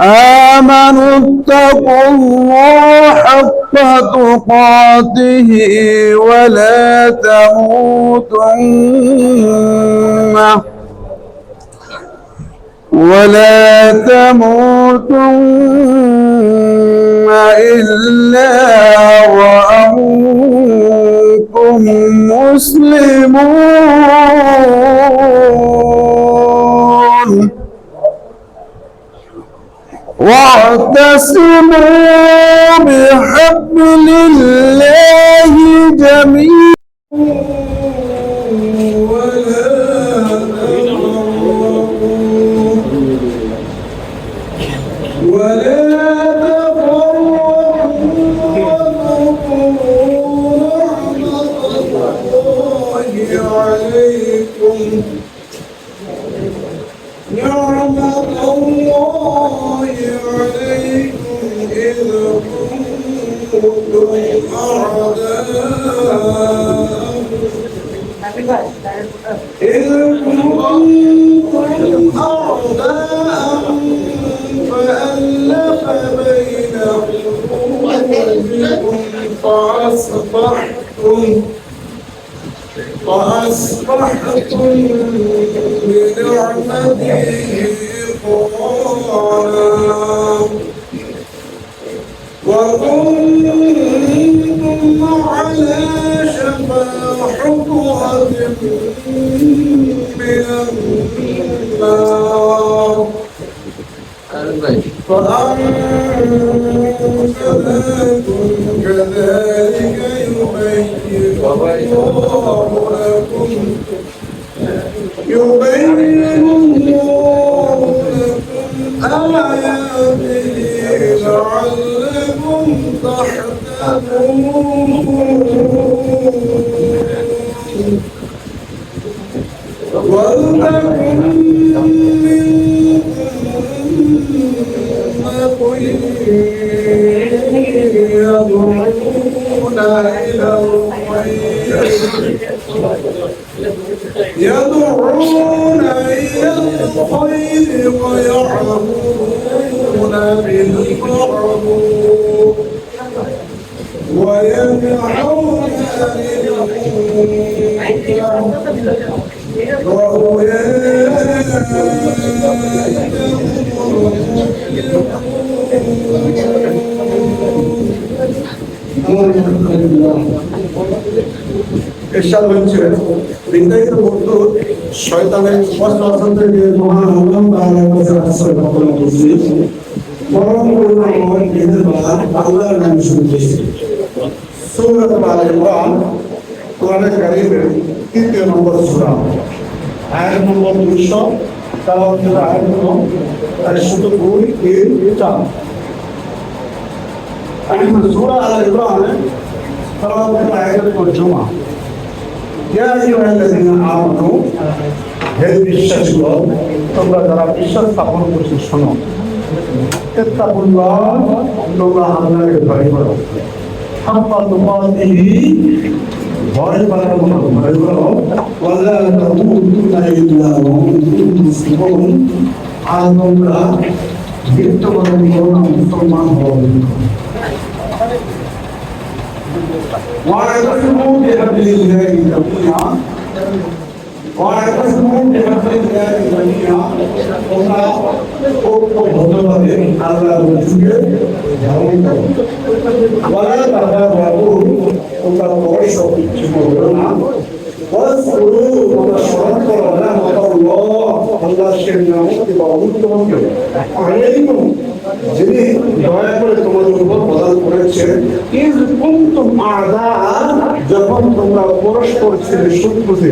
آمنوا اتقوا الله حق تقاته ولا تموتن ولا تموتن إلا وأنتم مسلمون. واعتصموا بحبل الله جميعا. عليكم. عليكم إذ كنتم أعداء إذ كنتم أعداء فألف بين قلوبكم فأصبحتم فأصبحتم بنعمته وكنتم على شفا حفرة من النار فأنقذكم كذلك يبين الله لكم. يبين لعلكم تحتدون ولتكن منكم يدعون إلى الخير يدعون إلى الخير ويعمرون শয়তানের মহান আশ্রয় প্রার্থনা করছি পরম করুণাময় আল্লাহর নাম শুনতেছি। সূরা আল ইমরান কোরআনের কারীমের তৃতীয় নম্বর সূরা। আয়াত নম্বর 200 তালাওয়াত আয়াত নম্বর 102 এর 4 সূরা আল ইমরান তালাওয়াত আয়াতের তর্জমা। ইয়া আইয়ুহাল্লাযীনা আমানু, হে বিশ্বাসীগণ, তোমরা যারা বিশ্বাস স্থাপন করছ, শোনো। ভয় করার মতো ভয় করো ওয়ালা তামুতুন্না ইল্লা ওয়া আনতুম মুসলিমুন আর তোমরা মৃত্যুবরণ করো না মুসলমান হও واعتصموا بحبل الله جميعا واعتصموا بحبل الله جميعا তোমরা ঐক্যবদ্ধভাবে আল্লাহর রসুলকে ধারণ করো ওয়ালা তাতাবাউ তোমরা বয়স কিছু করো না واذكروا তোমরা স্মরণ করো না আল্লাহ আল্লাহর নিয়ামত বা অনুগ্রহকে আলাইকুম যিনি দয়া করে তোমাদের উপর প্রদান করেছেন ইজ কুনতুম আদা যখন তোমরা পরস্পর ছিলে শত্রুতে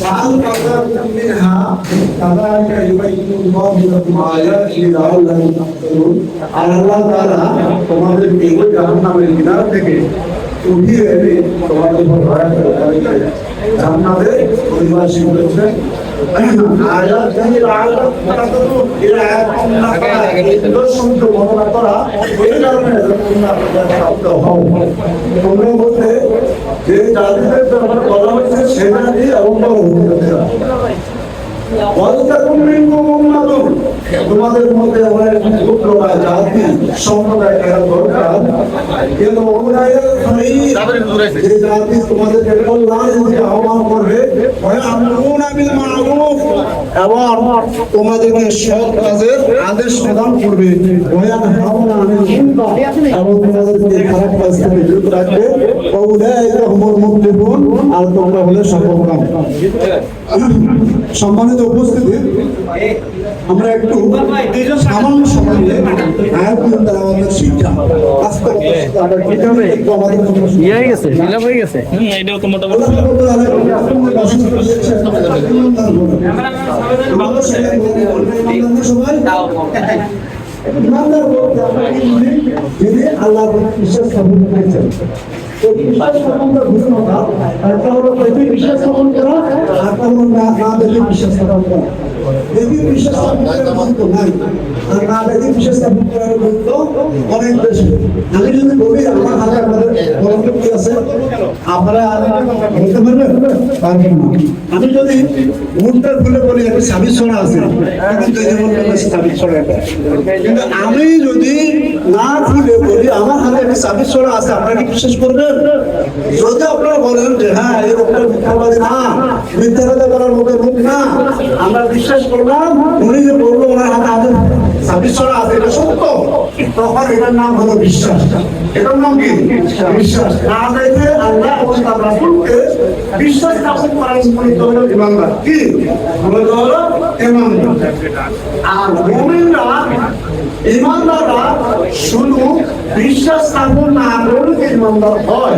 حفرة من النار عن تصل جهنم ركب الوعد فهل قدرتم منها كذلك يبين الله لكم آياته لعلكم تهتدون আর আল্লাহ তাআলা তোমাদেরকে ওই জাহান্নামের কিনারা থেকে উঠিয়ে এনে তোমাদের উপর দয়া করে তাদেরকে জান্নাতে অধিবাসী করেছেন যে জাতিদের ব্যাপারে বলা হয়েছে সেটা দিয়ে অবঙ্গ তোমাদের মধ্যে জাতি সম্প্রদায় দরকার? কিন্তু যে জাতি তোমাদেরকে কল্যাণের দিকে আহ্বান করবে এবং তোমাদেরকে সৎ কাজের আদেশ প্রদান করবে। এবং তোমাদেরকে খারাপ কাজ থেকে বিরত রাখবে। আর তোমরা হলে সম্মানিত উপস্থিতি আমরা একটু সামান্য সময় নিয়ে আয়াতুল তালাওয়াতের শিক্ষা ইয়ে হয়ে হয়ে আল্লাহ ইমানদার বলতে আমরা যিনি বিশ্বাস স্থাপন করেছেন। তো বিশ্বাস স্থাপন করা ভুল কথা একটা হলো দেখে বিশ্বাস স্থাপন করা আরেকটা হলো না গুরুত্ব নাই। আর করার গুরুত্ব অনেক বেশি। আমি যদি বলি, আমার হাতে কি আছে। আপনারা বলতে পারবেন? পারবেন না। আমি যদি বলি, একটা সাবিস ছড়া আছে। বলবেন ছড়া কিন্তু আমি যদি না খুলে বলি, আমার হাতে একটা সাবিস ছড়া আছে, আপনারা কি বিশ্বাস করবেন? যদি আপনারা বলেন যে হ্যাঁ এই লোকটা মিথ্যাবাদী না, মিথ্যাবাদী করার মতো লোক না, আমরা বিশ্বাস করলাম, উনি যে বলল ওনার হাতে আছে, এটা সত্য। তখন এটার নাম হলো বিশ্বাস। এটার নাম কি? বিশ্বাস। না আল্লাহ তার বিশ্বাস স্থাপন করার হলো ইমানদার। কি? হলো ইমানদার। আর মুমিনরা, ইমানদাররা শুধু বিশ্বাস স্থাপন না করলে ইমানদার হয়।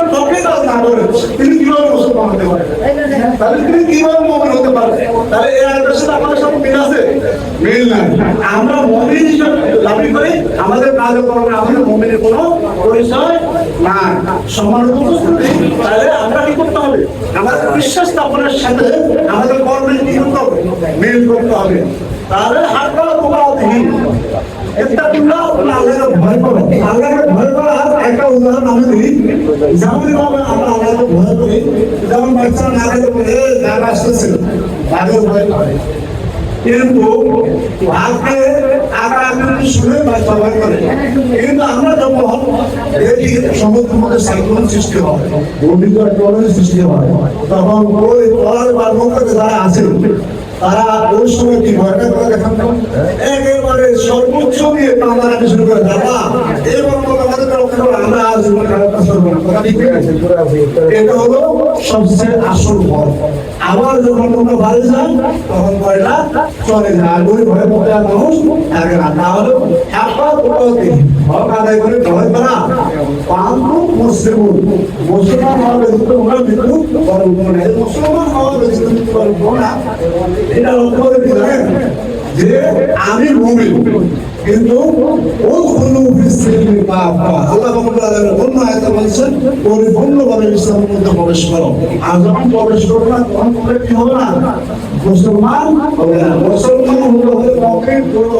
তিনি কীভাবে মুসলমান হতে পারে তাহলে তিনি কীভাবে মমিন হতে পারে তাহলে এই আয়াতের সাথে আমাদের সব মিল আছে মিল নাই আমরা মমিন দাবি করি আমাদের কার্যক্রমে আমাদের মমিনের কোনো পরিচয় নাই সম্মানিত উপস্থিতি তাহলে আমরা কি করতে হবে আমাদের বিশ্বাস স্থাপনের সাথে আমাদের কর্মের কি করতে হবে মিল করতে হবে তাহলে হাত করা বোকাহীন আমরা আল্লাহকে ভয় করি। যেমন বাচ্চারা না খেলে বলে "এ, গান আসতেছে ভয় করে কিন্তু করে কিন্তু আমরা যখন সমুদ্রের মধ্যে সৃষ্টি হয় সৃষ্টি হয় তখন ওই বার্মকে যারা আছে তারা ওই সময় কি ভয়টা করে দেখান? একেবারে সর্বোচ্চ দিয়ে কামড়াতে শুরু করে দাদা এবং আমাদের আমরা আজ। কথা? এটা হলো সবচেয়ে আসল ভয় আবার যখন তোমরা বাড়ি যান তখন ভয়টা চলে আর ওই ভয় পড়ে মানুষ থাকে না। তাহলে একবার কোথাওতে হক করে ভয় করা পান্তু মুসলিম মুসলমান হওয়ার ব্যতীত ওরা মৃত্যু বরণ করে না। মুসলমান হওয়ার ব্যতীত মৃত্যু বরণ করে না। এটা লক্ষ্য করে যে আমি মুমিন কিন্তু আল্লাহ অন্য আয়াতে বলেছেন পরিপূর্ণভাবে ইসলামের মধ্যে প্রবেশ করো। আর যখন প্রবেশ করবে না, তখন কি হবে না? মুসলমান হবে হলে পক্ষে পুরো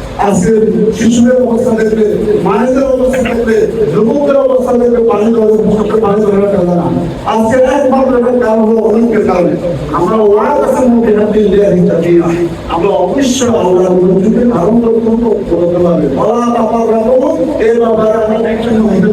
আজকে শিশুদের অবস্থা দেখবে মানুষের অবস্থা দেখবে যুবকদের অবস্থা দেখবে পানি ধরে মুখে পানি ধরে কারণে না। আজকে একমাত্র একটা কারণ হলো অনেকের কারণে। আমরা ওয়ার কাছে মধ্যে হাত দিয়ে দিতে না আমরা অবশ্যই আমরা মধ্যে ধারণ করতে পারবে। বলা বাবার এই বাবার আমরা হতে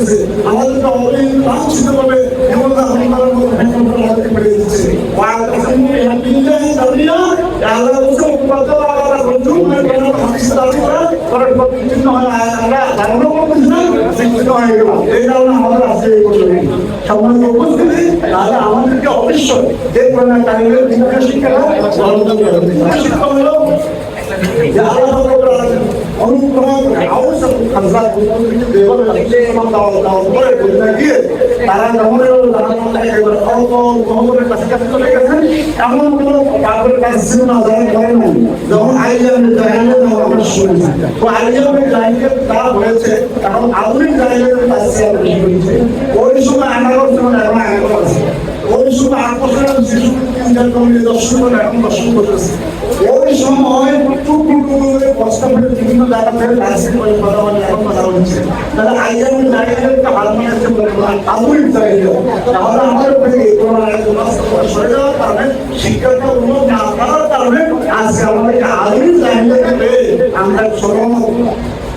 করতেছে আমাদেরকে অলাঞ্ছিত ভাবে এমন হামলার মধ্যে আমাদেরকে পেয়ে দিচ্ছে ওয়াল কাসিমু বিহাদিল্লাহি তাআলা আল্লাহ বলছে উপাদ্য আল্লাহ রজুল মানে হাদিস তাআলা করার চিহ্ন আমরা ধারণা করতেছি না চিহ্ন গেল এই কারণে আমাদের আজকে এই বছর সম্মানিত উপস্থিতি, তাহলে আমাদেরকে অবশ্যই শিক্ষা হলো। তাআলা অনুগ্রহ করে আওয়াজ খাজা দেওয়ার কাছে দাও দাও করে বলতে গিয়ে তারা যখন অল্প গহমের কাছে কাছে চলে গেছেন এমন কোনো কাপড়ের কাছে ছিল না যারা করে নাই যখন আইজামের জায়গায় আমরা শুনেছি ওই সময় আনাগর ওই সময় আট চার কমিটি দর্শন করে এখন দর্শন করতেছে ওই সময় করে বিভিন্ন জায়গা থেকে লাইসেন্স করে কথা বলে, এখন কথা বলছে। তাহলে শিক্ষাটা উন্নত না করার কারণে আজকে আমাদেরকে আধুনিক জায়গায় আমরা সরম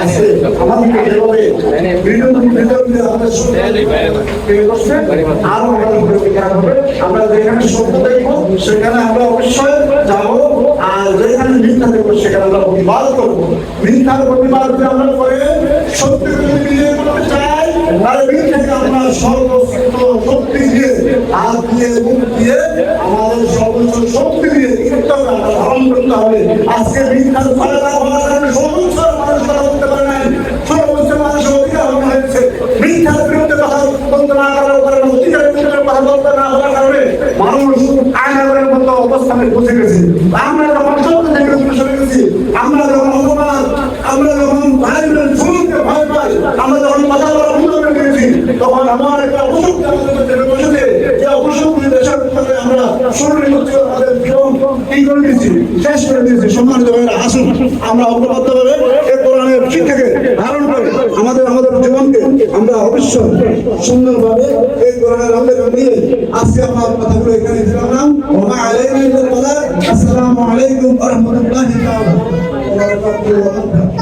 আছে। আমাদেরকে আরও আমাদের আমরা যেখানে সত্য দেখব, সেখানে আমরা অবশ্যই যাব। আর যেখানে মিথ্যা সেখানে আমরা মিথ্যার প্রতিবাদ আমরা করে যদি বিজয় করতে চাই, তাহলে মিথ্যাকে আমরা সর্বস্ব শক্তি দিয়ে, হাত দিয়ে, মুখ দিয়ে, আমাদের সর্বোচ্চ শক্তি দিয়ে ধারণ করতে হবে। আজকে মিথ্যার ফায়দা হওয়ার কারণে সর্বোচ্চ মানুষ তারা করতে পারে নাই সর্বোচ্চ মানুষ অধিকার হওয়া হয়েছে মিথ্যার বিরুদ্ধে কথা বলতে না করার কারণে অধিকারের বিরুদ্ধে কথা না হওয়ার আমরা যখন আমরা যখন আমরা যখন বোন শুনতে ভয় পাই আমরা যখন কথা বলা বন্ধ করে দিয়েছি তখন আমার একটা অসুখ আমাদের জীবন কি করে আমরা অগ্রবদ্ধ ভাবে কোরআনের শিক্ষাকে ধারণ করে আমাদের আমাদের জীবনকে আমরা অবশ্যই সুন্দরভাবে এই কোরআনের আন্দোলন নিয়ে আজকে এখানে দিলাম।